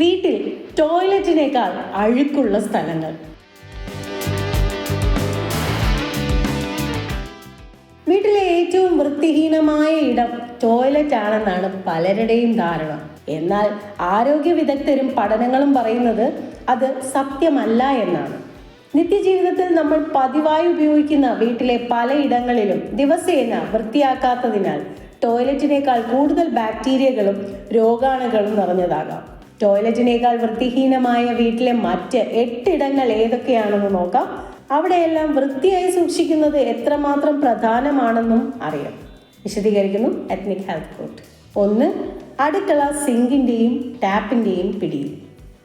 വീട്ടിൽ ടോയ്ലറ്റിനേക്കാൾ അഴുക്കുള്ള സ്ഥലങ്ങൾ. വീട്ടിലെ ഏറ്റവും വൃത്തിഹീനമായ ഇടം ടോയ്ലറ്റ് ആണെന്നാണ് പലരുടെയും ധാരണ. എന്നാൽ ആരോഗ്യ വിദഗ്ധരും പഠനങ്ങളും പറയുന്നത് അത് സത്യമല്ല എന്നാണ്. നിത്യജീവിതത്തിൽ നമ്മൾ പതിവായി ഉപയോഗിക്കുന്ന വീട്ടിലെ പലയിടങ്ങളിലും ദിവസേന വൃത്തിയാക്കാത്തതിനാൽ ടോയ്ലറ്റിനേക്കാൾ കൂടുതൽ ബാക്ടീരിയകളും രോഗാണുക്കളും നിറഞ്ഞതാകാം. ടോയ്ലറ്റിനേക്കാൾ വൃത്തിഹീനമായ വീട്ടിലെ മറ്റ് എട്ടിടങ്ങൾ ഏതൊക്കെയാണെന്ന് നോക്കാം. അവിടെയെല്ലാം വൃത്തിയായി സൂക്ഷിക്കുന്നത് എത്രമാത്രം പ്രധാനമാണെന്നും അറിയാം. വിശദീകരിക്കുന്നു എത്നിക് ഹെൽത്ത് കോട്ട് ഒന്ന് അടുക്കള സിങ്കിന്റെയും ടാപ്പിന്റെയും പിടിയിൽ.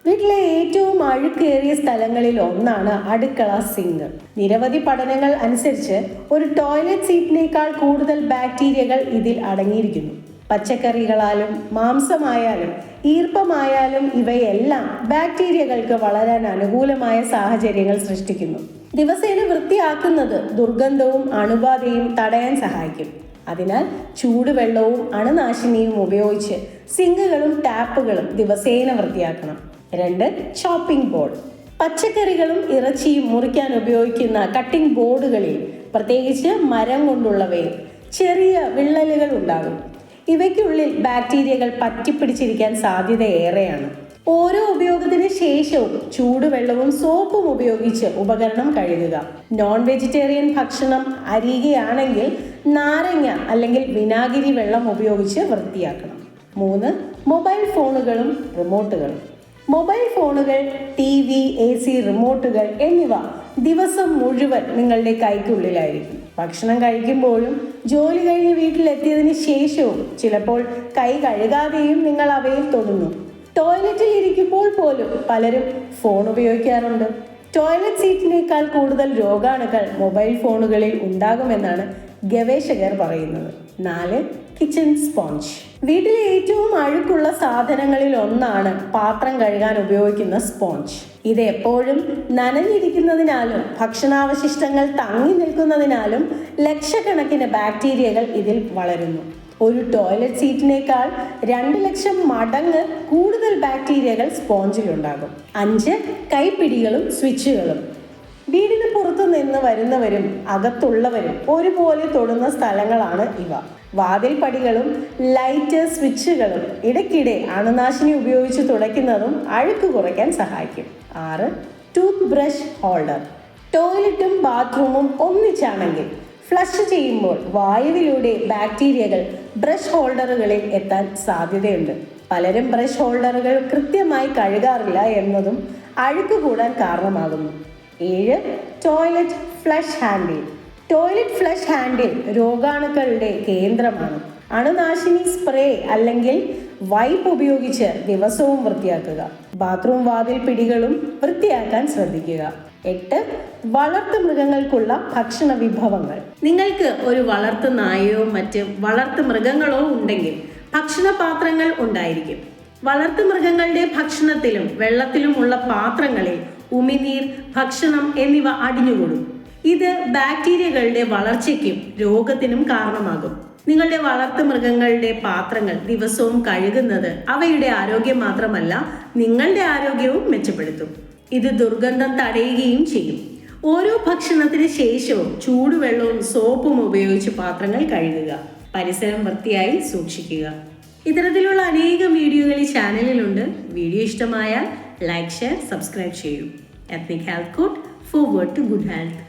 വീട്ടിലെ ഏറ്റവും അഴുക്കേറിയ സ്ഥലങ്ങളിൽ ഒന്നാണ് അടുക്കള സിങ്ക്. നിരവധി പഠനങ്ങൾ അനുസരിച്ച് ഒരു ടോയ്ലറ്റ് സീറ്റിനേക്കാൾ കൂടുതൽ ബാക്ടീരിയകൾ ഇതിൽ അടങ്ങിയിരിക്കുന്നു. പച്ചക്കറികളാലും മാംസമായാലും ഈർപ്പമായാലും ഇവയെല്ലാം ബാക്ടീരിയകൾക്ക് വളരാൻ അനുകൂലമായ സാഹചര്യങ്ങൾ സൃഷ്ടിക്കുന്നു. ദിവസേന വൃത്തിയാക്കുന്നത് ദുർഗന്ധവും അണുബാധയും തടയാൻ സഹായിക്കും. അതിനാൽ ചൂടുവെള്ളവും അണുനാശിനിയും ഉപയോഗിച്ച് സിങ്കുകളും ടാപ്പുകളും ദിവസേന വൃത്തിയാക്കണം. രണ്ട് ചോപ്പിംഗ് ബോർഡ് പച്ചക്കറികളും ഇറച്ചിയും മുറിക്കാൻ ഉപയോഗിക്കുന്ന കട്ടിംഗ് ബോർഡുകളിൽ പ്രത്യേകിച്ച് മരം കൊണ്ടുള്ളവയിൽ ചെറിയ വിള്ളലുകൾ ഉണ്ടാകും. ഇവയ്ക്കുള്ളിൽ ബാക്ടീരിയകൾ പറ്റിപ്പിടിച്ചിരിക്കാൻ സാധ്യത ഏറെയാണ്. ഓരോ ഉപയോഗത്തിന് ശേഷവും ചൂടുവെള്ളവും സോപ്പും ഉപയോഗിച്ച് ഉപകരണം കഴുകുക. നോൺ വെജിറ്റേറിയൻ ഭക്ഷണം അരിയുകയാണെങ്കിൽ നാരങ്ങ അല്ലെങ്കിൽ വിനാഗിരി വെള്ളം ഉപയോഗിച്ച് വൃത്തിയാക്കണം. മൂന്ന് മൊബൈൽ ഫോണുകളും റിമോട്ടുകളും. മൊബൈൽ ഫോണുകൾ ടി വി എ സി റിമോട്ടുകൾ എന്നിവ ദിവസം മുഴുവൻ നിങ്ങളുടെ കൈക്കുള്ളിലായിരിക്കും. ഭക്ഷണം കഴിക്കുമ്പോഴും ജോലി കഴിഞ്ഞ് വീട്ടിലെത്തിയതിന് ശേഷവും ചിലപ്പോൾ കൈ കഴുകാതെയും നിങ്ങൾ അവയിൽ തൊടുന്നു. ടോയ്ലറ്റിൽ ഇരിക്കുമ്പോൾ പോലും പലരും ഫോൺ ഉപയോഗിക്കാറുണ്ട്. ടോയ്ലറ്റ് സീറ്റിനേക്കാൾ കൂടുതൽ രോഗാണുക്കൾ മൊബൈൽ ഫോണുകളിൽ ഉണ്ടാകുമെന്നാണ് ഗവേഷകർ പറയുന്നത്. നാല് കിച്ചൺ സ്പോഞ്ച് വീട്ടിലെ ഏറ്റവും അഴുക്കുള്ള സാധനങ്ങളിൽ ഒന്നാണ് പാത്രം കഴുകാൻ ഉപയോഗിക്കുന്ന സ്പോഞ്ച് ഇത് എപ്പോഴും നനഞ്ഞിരിക്കുന്നതിനാലും ഭക്ഷണാവശിഷ്ടങ്ങൾ തങ്ങി നിൽക്കുന്നതിനാലും ലക്ഷക്കണക്കിന് ബാക്ടീരിയകൾ ഇതിൽ വളരുന്നു. ഒരു ടോയ്ലറ്റ് സീറ്റിനേക്കാൾ രണ്ട് ലക്ഷം മടങ്ങ് കൂടുതൽ ബാക്ടീരിയകൾ സ്പോഞ്ചിലുണ്ടാകും അഞ്ച് കൈപ്പിടികളും സ്വിച്ചുകളും വീടിന് പുറത്തു നിന്ന് വരുന്നവരും അകത്തുള്ളവരും ഒരുപോലെ തൊടുന്ന സ്ഥലങ്ങളാണ് ഇവ. വാതിൽ പടികളും ലൈറ്റ് സ്വിച്ചുകളും ഇടയ്ക്കിടെ അണുനാശിനി ഉപയോഗിച്ച് തുടയ്ക്കുന്നതും അഴുക്ക് കുറയ്ക്കാൻ സഹായിക്കും. ആറ് ടൂത്ത് ബ്രഷ് ഹോൾഡർ. ടോയ്ലറ്റും ബാത്റൂമും ഒന്നിച്ചാണെങ്കിൽ ഫ്ലഷ് ചെയ്യുമ്പോൾ വായുവിലൂടെ ബാക്ടീരിയകൾ ബ്രഷ് ഹോൾഡറുകളിൽ എത്താൻ സാധ്യതയുണ്ട്. പലരും ബ്രഷ് ഹോൾഡറുകൾ കൃത്യമായി കഴുകാറില്ല എന്നതും അഴുക്ക് കൂടാൻ കാരണമാകുന്നു. ഏഴ് toilet flush handle toilet flush handle രോഗാണുക്കളുടെ കേന്ദ്രമാണ്. അണുനാശിനി സ്പ്രേ അല്ലെങ്കിൽ വൈപ്പ് ഉപയോഗിച്ച് ദിവസവും വൃത്തിയാക്കുക. ബാത്റൂം വാതിൽ പിടികളും വൃത്തിയാക്കാൻ ശ്രദ്ധിക്കുക. എട്ട് വളർത്തു മൃഗങ്ങൾക്കുള്ള ഭക്ഷണ വിഭവങ്ങൾ. നിങ്ങൾക്ക് ഒരു വളർത്തു നായയോ മറ്റ് വളർത്തു മൃഗങ്ങളോ ഉണ്ടെങ്കിൽ ഭക്ഷണ പാത്രങ്ങൾ ഉണ്ടായിരിക്കും. വളർത്തു മൃഗങ്ങളുടെ ഭക്ഷണത്തിലും വെള്ളത്തിലുമുള്ള പാത്രങ്ങളിൽ ഉമിനീർ ഭക്ഷണം എന്നിവ അടിഞ്ഞുകൂടും. ഇത് ബാക്ടീരിയകളുടെ വളർച്ചയ്ക്കും രോഗത്തിനും കാരണമാകും. നിങ്ങളുടെ വളർത്തു മൃഗങ്ങളുടെ പാത്രങ്ങൾ ദിവസവും കഴുകുന്നത് അവയുടെ ആരോഗ്യം മാത്രമല്ല നിങ്ങളുടെ ആരോഗ്യവും മെച്ചപ്പെടുത്തും. ഇത് ദുർഗന്ധം തടയുകയും ചെയ്യും. ഓരോ ഭക്ഷണത്തിന് ശേഷവും ചൂടുവെള്ളവും സോപ്പും ഉപയോഗിച്ച് പാത്രങ്ങൾ കഴുകുക പരിസരം വൃത്തിയായി സൂക്ഷിക്കുക. ഇത്തരത്തിലുള്ള അനേകം വീഡിയോകൾ ഈ ചാനലിലുണ്ട്. വീഡിയോ ഇഷ്ടമായാൽ ലൈക്ക് ഷെയർ സബ്സ്ക്രൈബ് ചെയ്യൂ Ethnic Health Court forward to good health